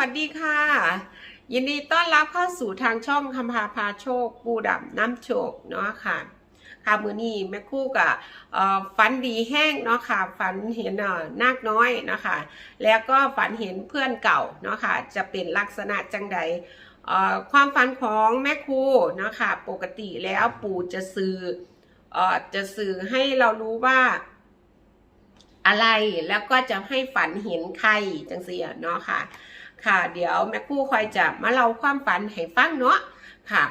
วัสดีค่ะ ยินดีต้อนรับเข้าสู่ทางช่องคำพาพาโชค ปูดับน้ำโชคเนาะค่ะ ค่ะมือนี้แม่คู่กับฝันดีแห้งเนาะค่ะฝันเห็นนาคน้อยเนาะค่ะแล้วก็ฝันเห็นเพื่อนเก่าเนาะค่ะจะเป็นลักษณะจังใดความฝันของแม่ครูเนาะค่ะปกติแล้วปู่จะสื่ออจะสื่อให้เรารู้ว่าอะไรแล้วก็จะให้ฝันเห็นใครจังเสียเนาะค่ะ ค่ะ เดี๋ยวแม่คู่คอยจะมาเล่าความฝันให้ฟังเนาะค่ะ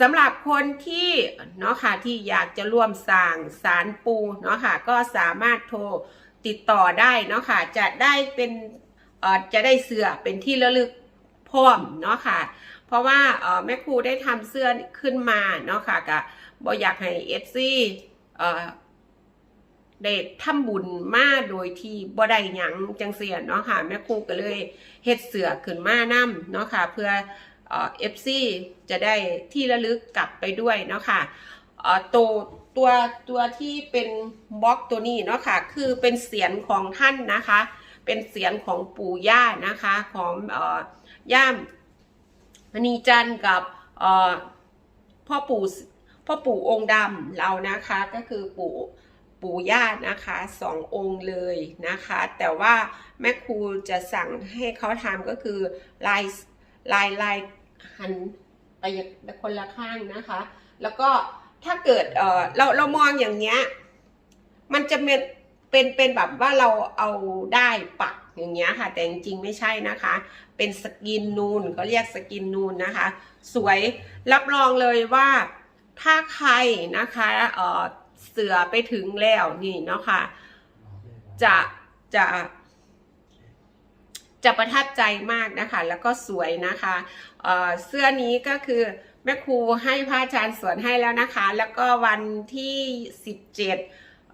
สำหรับคนที่เนาะค่ะที่อยากจะร่วมสร้างสารปูเนาะค่ะก็สามารถโทรติดต่อได้เนาะค่ะจะได้เป็นเอ่อจะได้เสื้อเป็นที่ระลึกพร้อมเนาะค่ะเพราะว่าเออแม่ครูได้ทำเสื้อขึ้นมาเนาะค่ะกับบอยากให้เอฟซีเอ่อ ได้ทำบุญมาโดยที่บ่ได้หยังจังเสียเนาะค่ะแม่ครูก็เลยเฮ็ดเสือขึ้นมานํเนาะค่ะ เพื่อเอฟซีจะได้ที่ระลึกกลับไปด้วยเนาะค่ะตัวตัวตัวที่เป็นบล็อกตัวนี้เนาะค่ะ คือเป็นเสียงของท่านนะคะ เป็นเสียงของปู่ย่านะคะ ของอย่ามมณีจันทร์กับพ่อปู่พ่อปู่องค์ดำเรานะคะ ก็คือปู่ ปู่ย่านะคะสององค์เลยนะคะ แต่ว่าแม่ครูจะสั่งให้เขาทำก็คือลายลายลายหันไปคนละข้างนะคะ แล้วก็ถ้าเกิดเออเราเรามองอย่างเนี้ยมันจะเป็นเป็นเป็นแบบว่าเราเอาได้ปักอย่างเงี้ยค่ะ แต่จริงๆไม่ใช่นะคะ เป็นสกินนูนเขาเรียกสกินนูนนะคะ สวยรับรองเลยว่าถ้าใครนะคะเออ เสือไปถึงแล้วนี่เนาะค่ะจะจะจะประทับใจมากนะคะ แล้วก็สวยนะคะเอ่อเสื้อนี้ก็คือแม่ครูให้พระอาจารย์สวนให้แล้วนะคะ แล้วก็วันที่ 17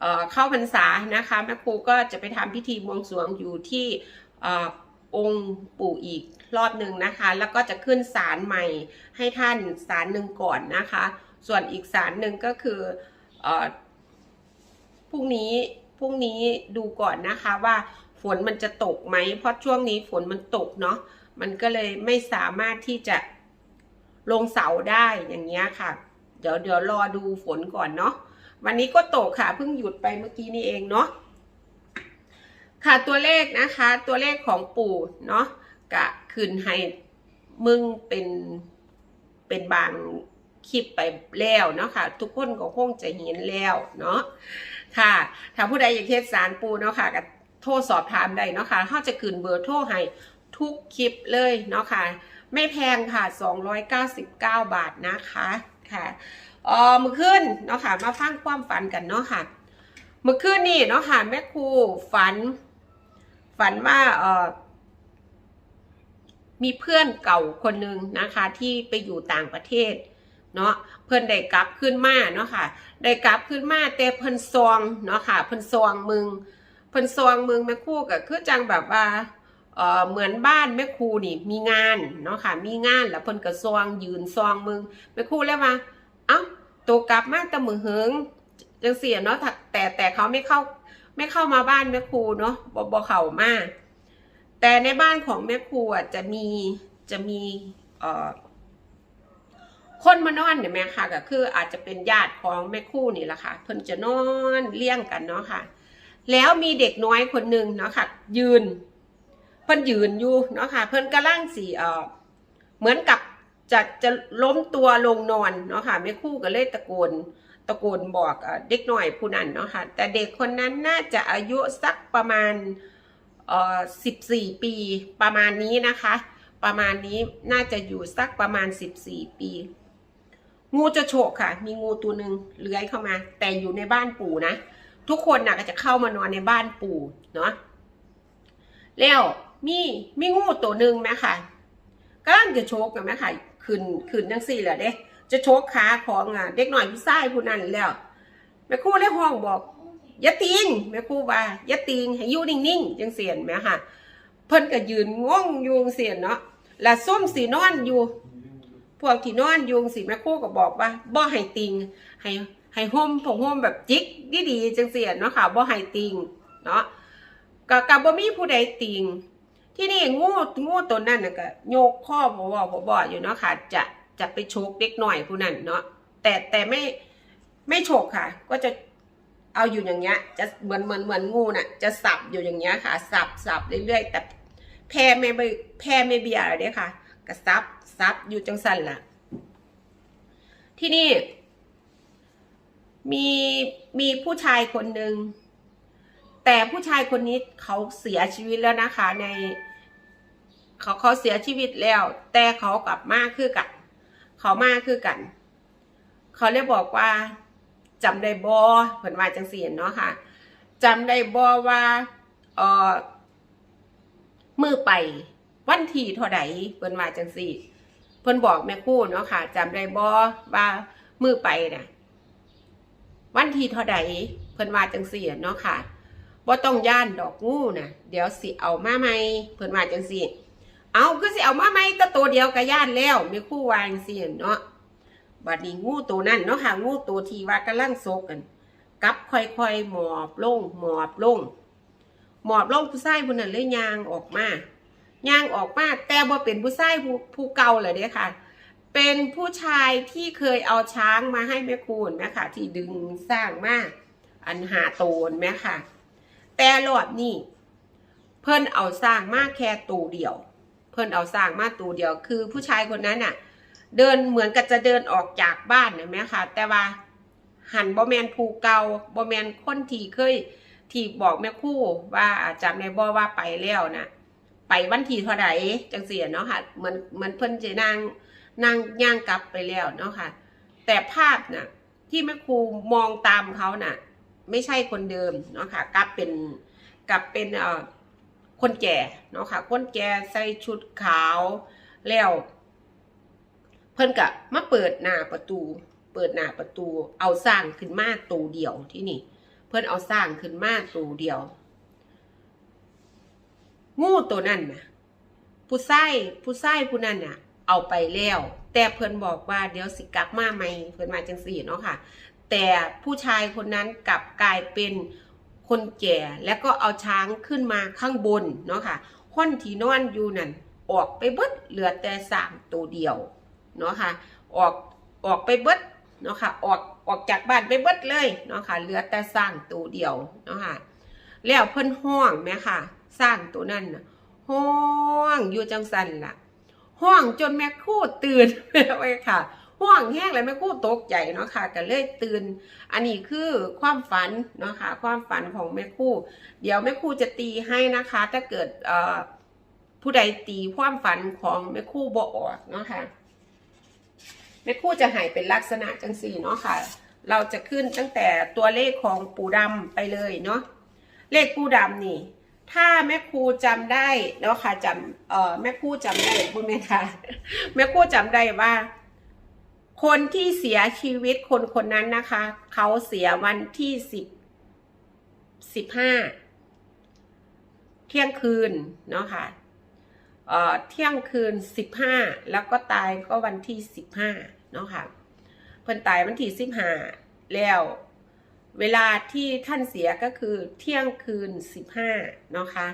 เอ่อเข้าพรรษานะคะแม่ครูก็จะไปทำพิธีบวงสรวงอยู่ที่เอ่อองค์ปู่อีกรอบหนึ่งนะคะ แล้วก็จะขึ้นศาลใหม่ให้ท่านศาลหนึ่งก่อนนะคะ ส่วนอีกศาลหนึ่งก็คือเอ่อ พรุ่งนี้พรุ่งนี้ดูก่อนนะคะว่าฝนมันจะตกไหม เพราะช่วงนี้ฝนมันตกเนาะมันก็เลยไม่สามารถที่จะลงเสาได้อย่างเงี้ยค่ะ เดี๋ยวเดี๋ยวรอดูฝนก่อนเนาะวันนี้ก็ตกค่ะเพิ่งหยุดไปเมื่อกี้นี่เองเนาะค่ะตัวเลขนะคะ ตัวเลขของปู่เนาะกะคืนให้มึงเป็นเป็นบาง คลิปไปแล้วเนาะค่ะ ทุกคนก็คงจะเห็นแล้วเนาะค่ะ ถ้าผู้ใดอยากเทศสารปูเนาะค่ะก็โทรสอบถามได้เนาะค่ะเขาจะคืนเบอร์โทรให้ทุกคลิปเลยเนาะค่ะ ไม่แพงค่ะ 299 บาทนะคะค่ะเออมื่อคืนเนาะค่ะ มาฟังความฝันกันเนาะค่ะเมื่อคืนนี่เนาะค่ะ แม่ครูฝัน ฝันว่าเออมีเพื่อนเก่าคนหนึ่งนะคะ ที่ไปอยู่ต่างประเทศ เนาะเพิ่นได้กลับขึ้นมาเนาะค่ะ ได้กลับขึ้นมาแต่เพิ่นซองเนาะค่ะเพิ่นซองมึงเพิ่นซองมึงแม่ครู่ก็คือจังแบบว่าเออเหมือนบ้านแม่ครูนี่มีงานเนาะค่ะ มีงานแล้วเพิ่นก็ซองยืนซองมึงแม่ครูแล้วว่าเอ้าตัวกลับมาแต่มือเหิงจังเสียเนาะแต่แต่เขาไม่เข้าไม่เข้ามาบ้านแม่ครูเนาะบ่บ่เข้ามาแต่ในบ้านของแม่ครูอะจะมีจะมีเอ่อ คนมานอนเนี่ยแม่ค่ะก็คืออาจจะเป็นญาติของแม่คู่นี่แหละค่ะเพิ่นจะนอนเลี้ยงกันเนาะค่ะ แล้วมีเด็กน้อยคนหนึ่งเนาะค่ะ ยืน เพิ่นยืนอยู่เนาะค่ะ เพิ่นกำลังสีเออเหมือนกับจะจะล้มตัวลงนอนเนาะค่ะแม่คู่ก็เลยตะโกนตะโกนบอกเด็กน้อยผู้นั้นเนาะค่ะ แต่เด็กคนนั้นน่าจะอายุสักประมาณเอ่อสิบสี่ปีประมาณนี้นะคะ ประมาณนี้น่าจะอยู่สักประมาณสิบสี่ปี งูจะโฉกค่ะ มีงูตัวหนึ่งเลื้อยเข้ามา แต่อยู่ในบ้านปู่นะ ทุกคนน่ะก็จะเข้ามานอนในบ้านปู่เนาะแล้วมีมีงูตัวหนึ่งไหมค่ะกำลังจะโชกกันไหมค่ะขึ้นขึ้นจังสี่แหละเด้ จะโชกขาของอะเด็กหน่อยผู้ชายผู้นั้นแล้วแม่ครูเลยห้องบอกอย่าติงแม่ครูว่าอย่าติงให้อยู่นิ่งๆจังเสียนไหมค่ะ เพิ่นก็ยืนง่วงยู่จังเสียนเนาะแล้วส้มสีนอนอยู่ วกที่นอนยุงสิแม่คู่ก็บอกว่าบ่ให้ติงให้ให้ห่มผงห่มแบบจิกดีๆจังเสียเนาะค่ะบ่ให้ติงเนาะก็ก็บ่มีผู้ใดติงที่นี่งูงูตัวนั้นน่ะก็โยกข้อบ่บ่บ่บ่อยู่เนาะค่ะ จะจะไปโชกเด็กหน่อยผู้นั้นเนาะแต่แต่ไม่ไม่โฉกค่ะ ก็จะเอาอยู่อย่างเงี้ย จะเหมือนเหมือนเหมือนงูน่ะ จะสับอยู่อย่างเงี้ยค่ะ สับสับเรื่อยๆแต่แพร่ไม่แพร่ไม่เบียร์อะไรเด้ค่ะก็ซับ ซับอยู่จังสันล่ะ ที่นี่ มีมีผู้ชายคนหนึ่งแต่ผู้ชายคนนี้เขาเสียชีวิตแล้วนะคะ ใน เขาเขาเสียชีวิตแล้ว แต่เขากลับมาคือกัน เขามาคือกัน เขาเลยบอกว่าจำได้บอเพิ่นว่าจังเสี่เนาะค่ะจำได้บอว่าเออมือไปวันที่เท่าใดเพิ่นว่าจังสี่ เพิ่นบอกแม่คู่เนาะค่ะจำได้บอว่ามือไปน่ะวันที่เท่าใดเพิ่นว่าจังสี่เนาะค่ะบ่ต้องย่านดอกงูน่ะเดี๋ยวสิเอามาใหม่เพิ่นว่าจังสี่เอาคือสิเอามาใหม่แต่ตัวเดียวก็ย่านแล้วแม่คู่วาจังสี่เนาะบัดนี้งูตัวนั้นเนาะค่ะงูตัวที่ว่ากำลังโซกกันกับค่อยๆหมอบลงหมอบลงหมอบลงผู้ชายผู้นั้นเลยยางออกมา ย่างออกมาแต่บ่เป็นผู้ชายผู้ผู้เก่าเลยเด้ค่ะ เป็นผู้ชายที่เคยเอาช้างมาให้แม่คูณแม่ค่ะ ที่ดึงสร้างมาอันหาโตนแม่ค่ะ แต่รอบนี้เพิ่นเอาสร้างมาแค่ตูเดียว เพิ่นเอาสร้างมาตูเดียว คือผู้ชายคนนั้นน่ะ เดินเหมือนกับจะเดินออกจากบ้านนะแม่ค่ะ แต่ว่าหันบอแมนภูเกาบอแมนคนที่เคยที่บอกแม่คู่ว่าจำในบอว่าไปแล้วนะ ไปวันที่เท่าไหร่จังเสียเนาะค่ะเหมือนเหมือนเพิ่นจะนั่งนั่งย่างกลับไปแล้วเนาะค่ะ แต่ภาพน่ะที่แม่ครูมองตามเขาน่ะ ไม่ใช่คนเดิมเนาะค่ะกลับเป็นกลับเป็นเอ่อคนแก่เนาะค่ะ คนแก่ใส่ชุดขาวแล้ว เพิ่นก็มาเปิดหน้าประตู เปิดหน้าประตู เอาสร้างขึ้นมาตูเดียวที่นี่ เพิ่นเอาสร้างขึ้นมาตูเดียว งูตัวนั้นนะผู้ชายผู้ชายผู้นั้นน่ะ เอาไปแล้ว แต่เพิ่นบอกว่าเดี๋ยวสิกลับมาใหม่เพิ่นมาจังสี่เนาะค่ะ แต่ผู้ชายคนนั้นกลับกลายเป็นคนแก่แล้วก็เอาช้างขึ้นมาข้างบนเนาะค่ะคนที่นอนอยู่นั่นออกไปเบิดเหลือแต่สางตัวเดียวเนาะค่ะออกออกไปเบิดเนาะค่ะออกออกจากบ้านไปเบิดเลยเนาะค่ะเหลือแต่สร้างตัวเดียวเนาะค่ะแล้วเพิ่นห้องแม่ค่ะ สร้างตัวนั้นน่ะห้องอยู่จังสันล่ะ ห้องจนแม่คู่ตื่นไว้ค่ะ ห้องแห้งแล้วแม่คู่ตกใจเนาะค่ะก็เลยตื่น อันนี้คือความฝันเนาะค่ะ ความฝันของแม่คู่ เดี๋ยวแม่คู่จะตีให้นะคะ ถ้าเกิดเอ่อผู้ใดตีความฝันของแม่คู่บ่ออกเนาะค่ะแม่คู่จะหายเป็นลักษณะจังสี่เนาะค่ะ เราจะขึ้นตั้งแต่ตัวเลขของปูดำไปเลยเนาะเลขปูดำนี่ ถ้าแม่ครูจำได้เนาะค่ะจำเอ่อแม่ครูจำได้บุญไหมคะแม่ครูจำได้ว่า คนที่เสียชีวิตคนคนนั้นนะคะ เขาเสียวันที่สิบสิบห้าเที่ยงคืนเนาะค่ะเอ่อเที่ยงคืนสิบห้าแล้วก็ตายก็วันที่สิบห้าเนาะค่ะเพิ่นตายวันที่สิบห้าแล้ว เวลาที่ท่านเสียก็คือเที่ยงคืนสิบห้าเนาะค่ะ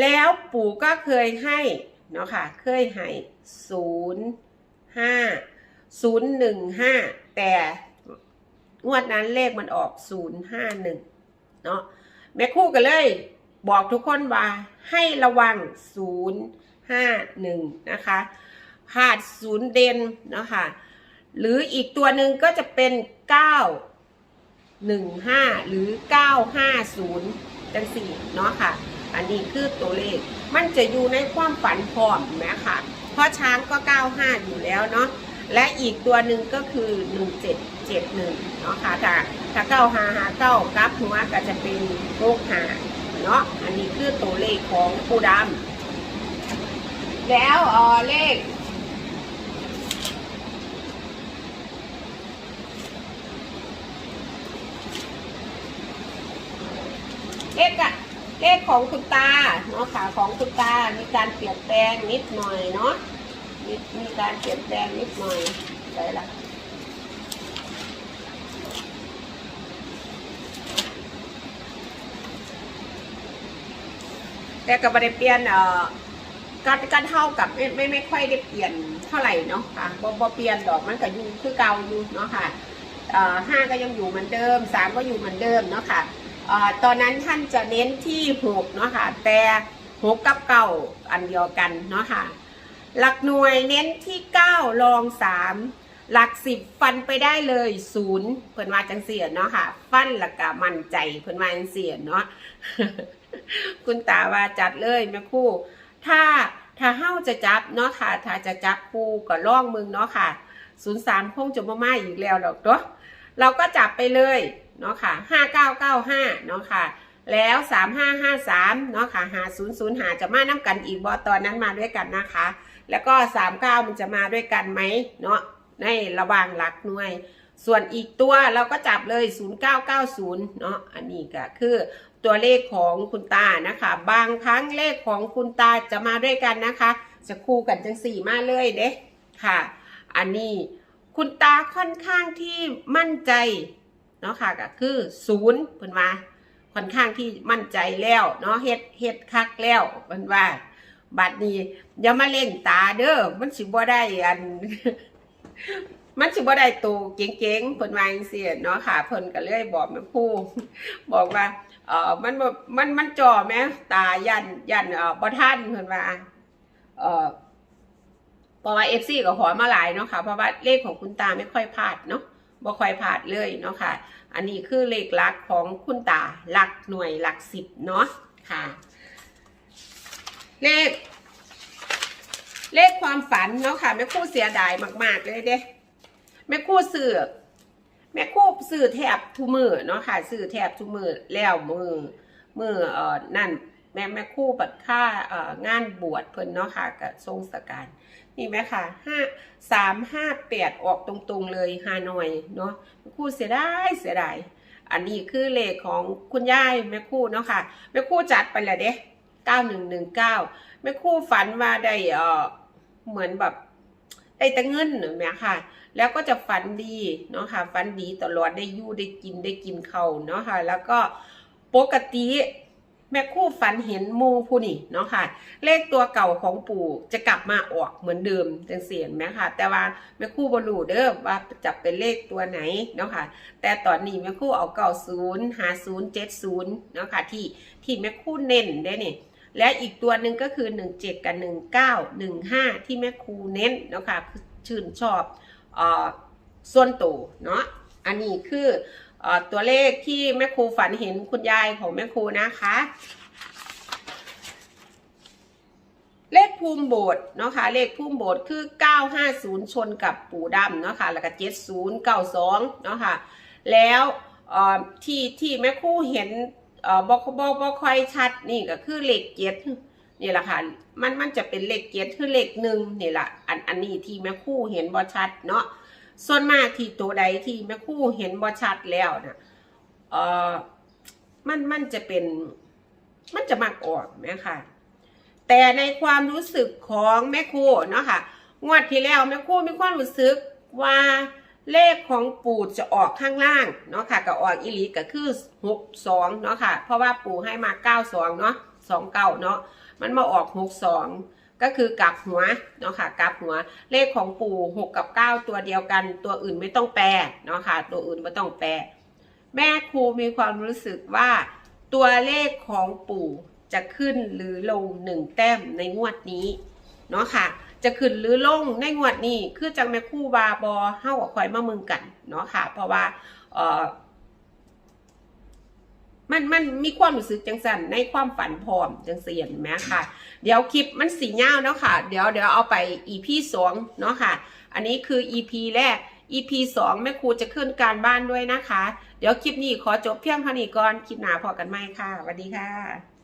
แล้วปู่ก็เคยให้เนาะค่ะเคยให้ศูนย์ห้าศูนย์หนึ่งห้าแต่งวดนั้นเลขมันออกศูนย์ห้าหนึ่งเนาะแม่คู่ก็เลย บอกทุกคนว่าให้ระวังศูนย์ห้าหนึ่งนะคะพลาดศูนย์เด่นเนาะค่ะหรืออีกตัวหนึ่งก็จะเป็นเก้าหนึ่งห้าหรือเก้าห้าศูนย์จังสี่เนาะค่ะ อันนี้คือตัวเลข มันจะอยู่ในความฝันพร้อมไหมค่ะเพราะช้างก็เก้าห้าอยู่แล้วเนาะ และอีกตัวหนึ่งก็คือหนึ่งเจ็ดเจ็ดหนึ่งเนาะค่ะถ้าถ้าเก้าหาหาเก้ากลับหัวก็จะเป็นโรคหาเนาะ อันนี้คือตัวเลขของปูดำแล้วเออเลข เลขอะเล ของคุณตาเนาะค่ะของคุณตา มีการเปลี่ยนแปลงนิดหน่อยเนาะมีมีการเปลี่ยนแปลงนิดหน่อยอะไรล่ะแต่ก็บ่ได้เปลี่ยนเอ่อก็ก็เท่ากับไม่ไม่ไม่ค่อยได้เปลี่ยนเท่าไหร่เนาะค่ะบ่บ่เปลี่ยนดอกมันก็อยู่คือเก่าอยู่เนาะค่ะเอ่อห้าก็ยังอยู่เหมือนเดิมสามก็อยู่เหมือนเดิมเนาะค่ะ ตอนนั้นท่านจะเน้นที่หกเนาะค่ะ แต่หกกับเก้าอันเดียวกันเนาะค่ะ หลักหน่วยเน้นที่เก้ารองสามหลักสิบฟันไปได้เลยศูนย์เพิ่นว่าจังเสียเนาะค่ะ ฟันหลักกะมั่นใจเพิ่นว่าจังเสียเนาะคุณตาว่าจัดเลยแม่คู่ ถ้าถ้าเฮ้าจะจับเนาะค่ะ ถ้าจะจับคู่ก็ล่องมึงเนาะค่ะศูนย์สามคงจะมาไม่อีกแล้วดอกเนาะเราก็จับไปเลย เนาะค่ะห้าเก้าเก้าห้าเนาะค่ะ แล้วสามห้าห้าสามเนาะค่ะหาศูนย์ศูนย์หาจะมาน้ำกันอีกบอตอนนั้นมาด้วยกันนะคะ แล้วก็สามเก้ามันจะมาด้วยกันไหมเนาะในระหว่างหลักหน่วย ส่วนอีกตัวเราก็จับเลย 0990 เนาะอันนี้ก็คือตัวเลขของคุณตานะคะ บางครั้งเลขของคุณตาจะมาด้วยกันนะคะ จะคู่กันจังสี่มาเลยเด้ค่ะ อันนี้คุณตาค่อนข้างที่มั่นใจ นาะค่ะก็คือศูนย์เพิ่นว่าค่อนข้างที่มั่นใจแล้วเนาะเฮ็ดเฮ็ดคักแล้วเพิ่นว่าบัดนี้อย่ามาเล่งตาเด้อมันสิบ่ได้อัน มันสิบ่ได้โตเก่งๆเพิ่นว่าจังซี่เนาะค่ะเพิ่นก็เลยบอกแม่ครูบอกว่าเอ่อมันบ่มันมันจ่อแม่ตายันยันเอ่อบ่ทันเพิ่นว่าเอ่อเพราะว่า FC ก็ขอมาหลายเนาะค่ะเพราะว่าเลขของคุณตาไม่ค่อยพลาดเนาะ บ่ค่อยพลาดเลยเนาะค่ะ อันนี้คือเลขหลักของคุณตาหลักหน่วยหลักสิบเนาะค่ะ เลข เลขความฝันเนาะค่ะแม่คู่เสียดายมาก ๆ เลยเด้แม่ครู่ซื้อแม่ครู่ซื้อแทบทุมือเนาะค่ะซื้อแทบทุมือแล้วมือมือเอ่อนั่นแม่แม่คู่บัดค่าเอ่องานบวชเพิ่นเนาะค่ะกับทรงสการ นี่ไหมค่ะห้าสามห้าแปดออกตรงๆเลยฮานอยเนาะแม่ครู่เสียดายเสียดายอันนี้คือเลขของคุณยายแม่คู่เนาะค่ะแม่คู่จัดไปแล้วเด้เก้าหนึ่งหนึ่งเก้าแม่คู่ฝันว่าได้เออเหมือนแบบได้แต่เงินหนึ่งเนี่ยค่ะ แล้วก็จะฝันดีเนาะค่ะฝันดีตลอดได้ยู่ได้กินได้กินเขาเนาะค่ะ แล้วก็ปกติ แม่คู่ฝันเห็นมูผู้นี่เนาะค่ะ เลขตัวเก่าของปู่จะกลับมาออกเหมือนเดิมจังเสียนไหมค่ะ แต่ว่าแม่คู่บรูเด้อว่าจะเป็นเลขตัวไหนเนาะค่ะ แต่ตอนนี้แม่คู่เอาเก่าศูนย์หาศูนย์เจ็ดศูนย์เนาะค่ะที่ที่แม่คู่เน้นได้เนี่ยและอีกตัวหนึ่งก็คือ 17 กับ 19 15 ที่แม่ครูเน้นเนาะค่ะคือชื่นชอบเอ่อส่วนตัวเนาะอันนี้คือ ตัวเลขที่แม่ครูฝันเห็นคุณยายของแม่ครูนะคะ เลขภูมิโบสถ์เนาะค่ะเลขภูมิโบสถ์คือ 950 ชนกับปู่ดำเนาะค่ะแล้วก็7092เนาะค่ะแล้วที่ที่แม่ครูเห็นบอกบอกบอกค่อยชัดนี่ก็คือเลขเจ็ดนี่แหละค่ะมันมันจะเป็นเลขเจ็ดคือเลขหนึ่งนี่แหละอันอันนี้ที่แม่ครู่เห็นบอชัดเนาะ ส่วนมากที่ตัวใดที่แม่คู่เห็นบอชัดแล้วนะเอ่อมันมันจะเป็น มันจะมักออกไหมค่ะแต่ในความรู้สึกของแม่คู่เนาะค่ะงวดที่แล้วแม่คู่มีความรู้สึกว่าเลขของปู่จะออกข้างล่างเนาะค่ะก็ออกอีหลีก็คือหกสองเนาะค่ะ เพราะว่าปู่ให้มาเก้าสองเนาะสองเก้าเนาะมันมาออกหกสอง ก็คือกลับหัวเนาะค่ะกลับหัวเลขของปู่หกกับเก้าตัวเดียวกัน ตัวอื่นไม่ต้องแปลเนาะค่ะตัวอื่นไม่ต้องแปลแม่ครูมีความรู้สึกว่าตัวเลขของปู่จะขึ้นหรือลงหนึ่งแต้มในงวดนี้เนาะค่ะ จะขึ้นหรือลงในงวดนี้คือจังแม่คู่บาบอเฮากับคอยมามึงกันเนาะค่ะ เพราะว่าเออ มันมันมีความรู้สึกจังสันในความฝันพร้อมจังเสียนไหมค่ะ เดี๋ยวคลิปมันสีเงาเนาะค่ะ เดี๋ยวเดี๋ยวเอาไป EP สองเนาะค่ะ อันนี้คือ EP แรก EP สองแม่ครูจะขึ้นการบ้านด้วยนะคะ เดี๋ยวคลิปนี้ขอจบเพียงเท่านี้ก่อน คลิปหน้าพอกันไหมค่ะสวัสดีค่ะ